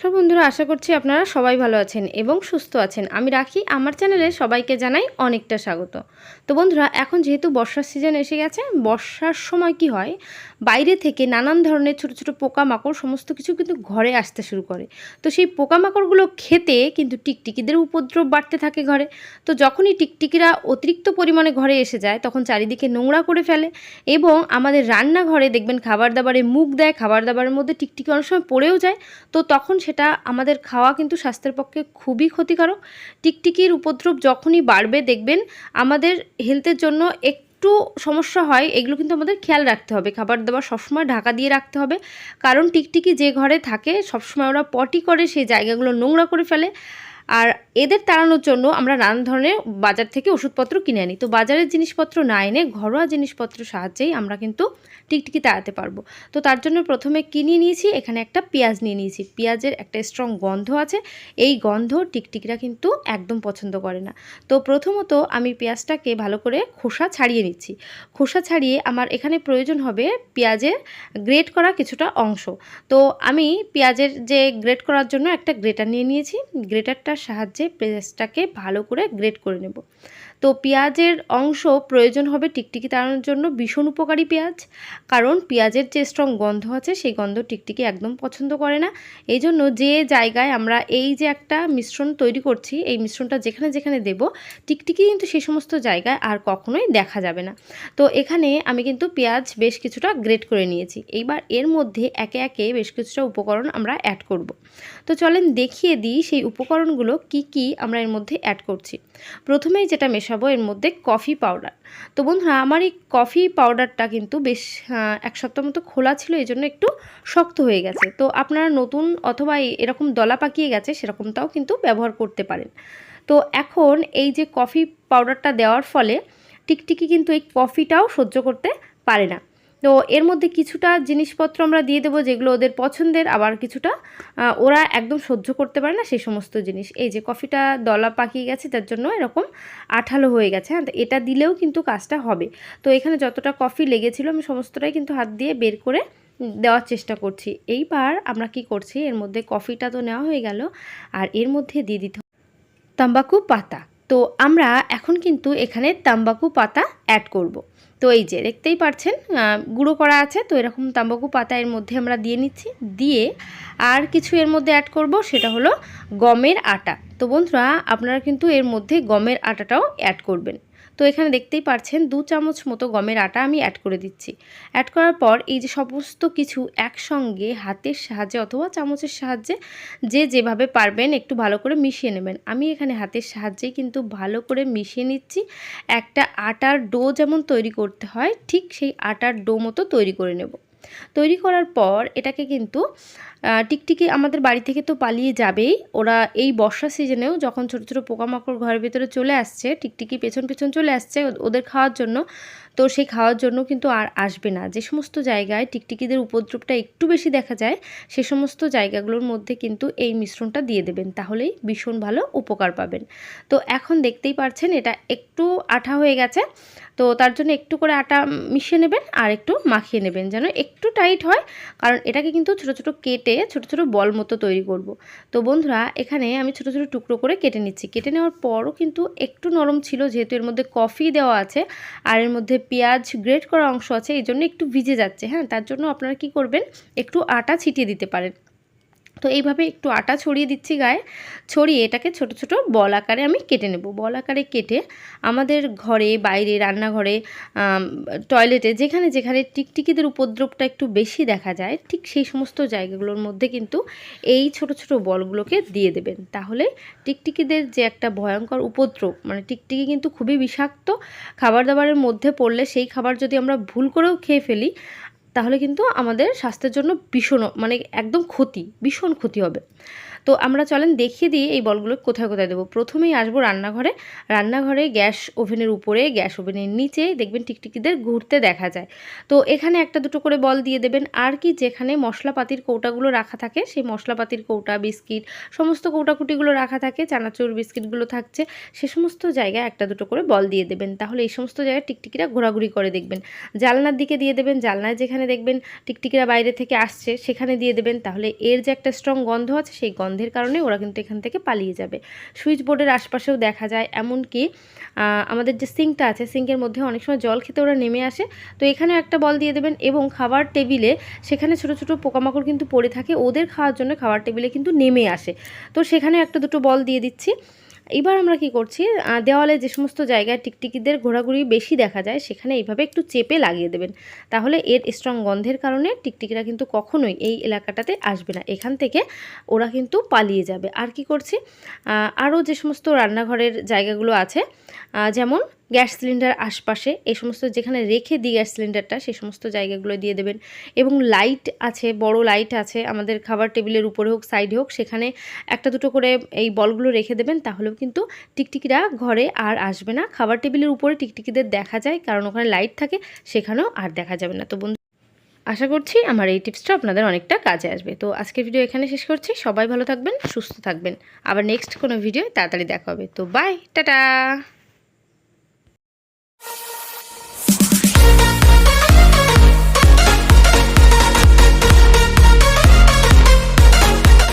নমস্কার বন্ধুরা, আশা করছি আপনারা সবাই ভালো আছেন এবং সুস্থ আছেন। আমি রাখি, আমার চ্যানেলে সবাইকে জানাই অনেকটা স্বাগত। তো বন্ধুরা, এখন যেহেতু বর্ষার সিজন এসে গেছে, বর্ষার সময় কি হয়? বাইরে থেকে নানান ধরনের ছোট ছোট পোকামাকড়, সমস্ত কিছু কিন্তু ঘরে আসতে শুরু করে। তো সেই পোকামাকড়গুলো খেতে কিন্তু টিকটিকিদের উপদ্রব বাড়তে থাকে ঘরে। তো যখনই টিকটিকিরা অতিরিক্ত পরিমাণে ঘরে এসে যায়, তখন চারিদিকে নোংরা করে ফেলে এবং আমাদের রান্নাঘরে দেখবেন খাবার দাবারে মুখ দেয়, খাবার দাবারের মধ্যে টিকটিকি অনেক সময় পড়েও যায়। তো তখন সেটা আমাদের খাওয়া কিন্তু স্বাস্থ্যের পক্ষে খুবই ক্ষতিকারক। টিকটিকির উপদ্রব যখনই বাড়বে, দেখবেন আমাদের হেলথের জন্য এক একটু সমস্যা হয়, এগুলো কিন্তু আমাদের খেয়াল রাখতে হবে। খাবার দাবার সবসময় ঢাকা দিয়ে রাখতে হবে। কারণ টিকটিকি যে ঘরে থাকে, সবসময় ওরা পটি করে সেই জায়গাগুলো নোংরা করে ফেলে। আর এদের তাড়ানোর জন্য আমরা নানান ধরনের বাজার থেকে ওষুধপত্র কিনে আনি। তো বাজারের জিনিসপত্র না এনে ঘরোয়া জিনিসপত্র সাহায্যেই আমরা কিন্তু টিকটিকি তাড়াতে পারব। তো তার জন্য প্রথমে কিনে নিয়েছি, এখানে একটা পেঁয়াজ নিয়ে নিয়েছি। পেঁয়াজের একটা স্ট্রং গন্ধ আছে, এই গন্ধ টিকটিকিরা কিন্তু একদম পছন্দ করে না। তো প্রথমত আমি পেঁয়াজটাকে ভালো করে খোসা ছাড়িয়ে নিচ্ছি। খোসা ছাড়িয়ে আমার এখানে প্রয়োজন হবে পেঁয়াজের গ্রেট করা কিছুটা অংশ। তো আমি পেঁয়াজের যে গ্রেট করার জন্য একটা গ্রেটার নিয়ে নিয়েছি। গ্রেটারটার সাহায্যে পেঁয়াজটাকে ভালো করে গ্রেট করে নেব। তো পেঁয়াজের অংশ প্রয়োজন হবে টিকটিকি তাড়ানোর জন্য। ভীষণ উপকারী পেঁয়াজ, কারণ পেঁয়াজের যে স্ট্রং গন্ধ আছে, সেই গন্ধ টিকটিকি একদম পছন্দ করে না। এই জন্য যে জায়গায় আমরা এই যে একটা মিশ্রণ তৈরি করছি, এই মিশ্রণটা যেখানে যেখানে দেব, টিকটিকি কিন্তু সেই সমস্ত জায়গায় আর কখনোই দেখা যাবে না। তো এখানে আমি কিন্তু পেঁয়াজ বেশ কিছুটা গ্রেট করে নিয়েছি। এইবার এর মধ্যে একে একে বেশ কিছুটা উপকরণ আমরা অ্যাড করব। তো চলেন দেখিয়ে দিই সেই উপকরণগুলো কি কি আমরা এর মধ্যে অ্যাড করছি। প্রথমেই যেটা মেশাবো এর মধ্যে কফি পাউডার। তো বন্ধুরা, আমার এই কফি পাউডারটা কিন্তু বেশ এক সপ্তাহ মতো খোলা ছিল, এই জন্য একটু শক্ত হয়ে গেছে। তো আপনারা নতুন অথবা এরকম দলা পাকিয়ে গেছে, সেরকমটাও কিন্তু ব্যবহার করতে পারেন। তো এখন এই যে কফি পাউডারটা দেওয়ার ফলে টিকটিকি কিন্তু এই কফিটাও সহ্য করতে পারে না। তো এর মধ্যে কিছুটা জিনিসপত্র আমরা দিয়ে দেবো যেগুলো ওদের পছন্দের, আবার কিছুটা ওরা একদম সহ্য করতে পারে না সেই সমস্ত জিনিস। এই যে কফিটা দলা পাকিয়ে গেছে, তার জন্য এরকম আঠালো হয়ে গেছে। হ্যাঁ এটা দিলেও কিন্তু কাজটা হবে। তো এখানে যতটা কফি লেগেছিলো আমি সমস্তটাই কিন্তু হাত দিয়ে বের করে দেওয়ার চেষ্টা করছি। এইবার আমরা কি করছি, এর মধ্যে কফিটা তো নেওয়া হয়ে গেল, আর এর মধ্যে দিয়ে দিতে তাম্বাকু পাতা। তো আমরা এখন কিন্তু এখানে তাম্বাকু পাতা অ্যাড করব। তো এই যে দেখতেই পারছেন গুঁড়ো করা আছে, তো এরকম তাম্বাকু পাতা এর মধ্যে আমরা দিয়ে নিচ্ছি। দিয়ে আর কিছু এর মধ্যে অ্যাড করব, সেটা হলো গমের আটা। তো বন্ধুরা, আপনারা কিন্তু এর মধ্যে গমের আটাটাও অ্যাড করবেন। তো এখানে দেখতেই পাচ্ছেন দু চামচ মতো গমের আটা আমি অ্যাড করে দিচ্ছি। অ্যাড করার পর এই যে সমস্ত কিছু একসঙ্গে হাতের সাহায্যে অথবা চামচের সাহায্যে যে যেভাবে পারবেন একটু ভালো করে মিশিয়ে নেবেন। আমি এখানে হাতের সাহায্যেই কিন্তু ভালো করে মিশিয়ে নিচ্ছি। একটা আটার ডো যেমন তৈরি করতে হয়, ঠিক সেই আটার ডো মতো তৈরি করে নেব। তৈরি করার পর এটাকে কিন্তু টিকটিকি আমাদের বাড়ি থেকে তো পালিয়ে যাবেই। ওরা এই বর্ষা সিজনেও যখন ছোটো ছোটো পোকামাকড় ঘরের ভেতরে চলে আসছে, টিকটিকি পেছন পেছন চলে আসছে ওদের খাওয়ার জন্য, তো সেই খাওয়ার জন্য কিন্তু আর আসবে না। যে সমস্ত জায়গায় টিকটিকিদের উপদ্রবটা একটু বেশি দেখা যায়, সে সমস্ত জায়গাগুলোর মধ্যে কিন্তু এই মিশ্রণটা দিয়ে দেবেন, তাহলেই ভীষণ ভালো উপকার পাবেন। তো এখন দেখতেই পারছেন এটা একটু আঠা হয়ে গেছে, তো তার জন্য একটু করে আটা মিশিয়ে নেবেন আর একটু মাখিয়ে নেবেন যেন একটু টাইট হয়, কারণ এটাকে কিন্তু ছোটো ছোটো কেটে ছোটো ছোটো বল মতো তৈরি করব। তো বন্ধুরা, এখানে আমি ছোটো ছোটো টুকরো করে কেটে নিচ্ছি। কেটে নেওয়ার পরও কিন্তু একটু নরম ছিল, যেহেতু এর মধ্যে কফি দেওয়া আছে আর এর মধ্যে পেঁয়াজ গ্রেট করা অংশ আছে, এই জন্য একটু ভিজে যাচ্ছে। হ্যাঁ তার জন্য আপনারা কি করবেন, একটু আটা ছিটিয়ে দিতে পারেন। তো এইভাবে একটু আটা ছড়িয়ে দিচ্ছি গায়ে, ছড়িয়ে এটাকে ছোট ছোট বল আকারে আমি কেটে নেব। বল আকারে কেটে আমাদের ঘরে, বাইরে, রান্নাঘরে টয়লেটে যেখানে যেখানে টিকটিকিদের উপদ্রবটা একটু বেশি দেখা যায়, ঠিক সেই সমস্ত জায়গাগুলোর মধ্যে কিন্তু এই ছোট ছোট বলগুলোকে দিয়ে দেবেন। তাহলে টিকটিকিদের যে একটা ভয়ঙ্কর উপদ্রব মানে টিকটিকি কিন্তু খুবই বিষাক্ত খাবার দাবারের মধ্যে পড়লে সেই খাবার যদি আমরা ভুল করেও খেয়ে ফেলি তাহলে কিন্তু আমাদের স্বাস্থ্যের জন্য ভীষণ মানে একদম ক্ষতি ভীষণ ক্ষতি হবে। তো আমরা চলেন দেখিয়ে দিয়ে এই বলগুলো কোথায় কোথায় দেবো। প্রথমেই আসব রান্নাঘরে। রান্নাঘরে গ্যাস ওভেনের উপরে, গ্যাস ওভেনের নিচে দেখবেন টিকটিকিদের ঘুরতে দেখা যায়। তো এখানে একটা দুটো করে বল দিয়ে দেবেন। আর কি যেখানে মশলাপাতির কৌটাগুলো রাখা থাকে, সেই মশলাপাতির কৌটা, বিস্কিট, সমস্ত কৌটাকুটিগুলো রাখা থাকে, চানাচুর, বিস্কিটগুলো থাকছে, সে সমস্ত জায়গায় একটা দুটো করে বল দিয়ে দেবেন। তাহলে এই সমস্ত জায়গায় টিকটিকিরা ঘোরাঘুরি করে দেখবেন। জালনার দিকে দিয়ে দেবেন, জালনায় যেখানে দেখবেন টিকটিকিরা বাইরে থেকে আসছে, সেখানে দিয়ে দেবেন। তাহলে এর যে একটা স্ট্রং গন্ধ আছে, সেই গন্ধের কারণে ওরা কিন্তু এখান থেকে পালিয়ে যাবে। সুইচ বোর্ডের আশপাশেও দেখা যায়, এমনকি আমাদের যে সিঙ্কটা আছে, সিঙ্কের মধ্যে অনেক সময় জল খেতে ওরা নেমে আসে। তো এখানেও একটা বল দিয়ে দেবেন এবং খাবার টেবিলে সেখানে ছোট ছোট পোকামাকড় কিন্তু পড়ে থাকে, ওদের খাওয়ার জন্য খাবার টেবিলে কিন্তু নেমে আসে। তো সেখানে একটা দুটো বল দিয়ে দিচ্ছি। এবার আমরা কি করছি? দেওয়ালে যে সমস্ত জায়গায় টিকটিকিদের ঘোরাঘুরি বেশি দেখা যায়, সেখানে এইভাবে একটু চেপে লাগিয়ে দেবেন। তাহলে এর স্ট্রং গন্ধের কারণে টিকটিকিরা কিন্তু কখনোই এই এলাকাটাতে আসবে না। এখান থেকে ওরা কিন্তু পালিয়ে যাবে। আর কি করছি? আরও যে সমস্ত রান্নাঘরের জায়গাগুলো আছে যেমন গ্যাস সিলিন্ডার আশপাশে এই সমস্ত যেখানে রেখে দিই গ্যাস সিলিন্ডারটা সেই সমস্ত জায়গাগুলো দিয়ে দেবেন। এবং লাইট আছে, বড় লাইট আছে, আমাদের খাবার টেবিলের উপরে হোক, সাইডে হোক, সেখানে একটা দুটো করে এই বলগুলো রেখে দেবেন, তাহলেও কিন্তু টিকটিকিরা ঘরে আর আসবে না। খাবার টেবিলের উপরে টিকটিকিদের দেখা যায়, কারণ ওখানে লাইট থাকে, সেখানেও আর দেখা যাবে না। তো বন্ধু, আশা করছি আমার এই টিপসটা আপনাদের অনেকটা কাজে আসবে। তো আজকের ভিডিও এখানে শেষ করছি। সবাই ভালো থাকবেন, সুস্থ থাকবেন। আবার নেক্সট কোনো ভিডিও তাড়াতাড়ি দেখা হবে। তো বাই টাটা!